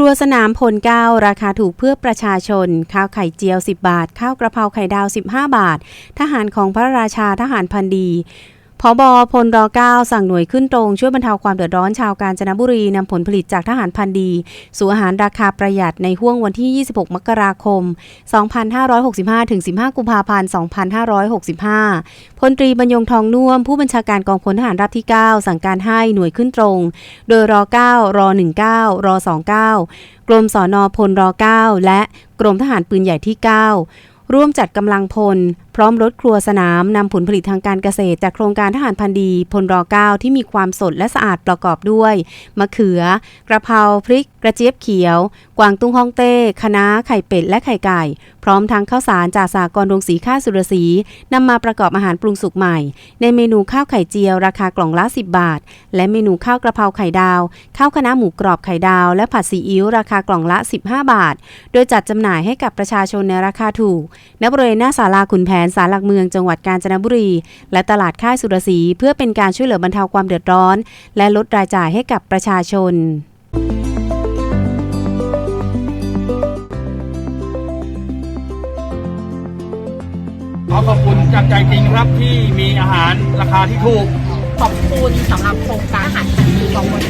รัวสนามพลเก้าราคาถูกเพื่อประชาชน ข้าวไข่เจียว 10 บาท ข้าวกระเพราไข่ดาว 15 บาท ทหารของพระราชาทหารพันดี พบพลร9สั่งหน่วยขึ้นตรง ช่วยบรรเทาความเดือดร้อนชาวกาญจนบุรีนำผลผลิตจากทหารพันดี สู่อาหารราคาประหยัดในห่วงวันที่ 26 มกราคม 2565 ถึง 15 กุมภาพันธ์ 2565 พลตรีบรรยงทองน่วม ผู้บัญชาการกองพลทหารราบที่ 9 สั่งการให้หน่วยขึ้นตรง โดยร9ร19ร29 กรมสอนอพลร9และกรมทหารปืนใหญ่ที่ 9 ร่วมจัดกำลังพลพร้อมรถครัวสนามนำผลผลิตทางการเกษตร จากโครงการทหารพันดีพลร9ที่มีความสดและสะอาดประกอบด้วย มะเขือ กระเพราพริก กระเจี๊ยบเขียว กวางตุ้งฮ่องเต้คะน้าไข่เป็ดและไข่ไก่ พร้อมทั้งข้าวสารจากสากรโรงสีข้าสุรศรีนำมาประกอบอาหารปรุงสุกใหม่ ในเมนูข้าวไข่เจียว ราคากล่องละ 10 บาท และเมนูข้าวกระเพราไข่ดาว ข้าวคะน้าหมูกรอบไข่ดาว และผัดซีอิ๊วราคากล่องละ 15 บาท โดยจัดจำหน่ายให้กับประชาชนในราคาถูกณบริเวณหน้าศาลาขุนแผนศาลหลักเมืองจังหวัดกาญจนบุรี และตลาดค่ายสุรศรีเพื่อเป็นการช่วยเหลือบรรเทาความเดือดร้อน และลดรายจ่ายให้กับประชาชนขอขอบคุณจากใจจริงครับที่มีอาหารราคาที่ถูก ขอบคุณสำหรับโครงการอาหารพันธุ์ดีกองพลทหาร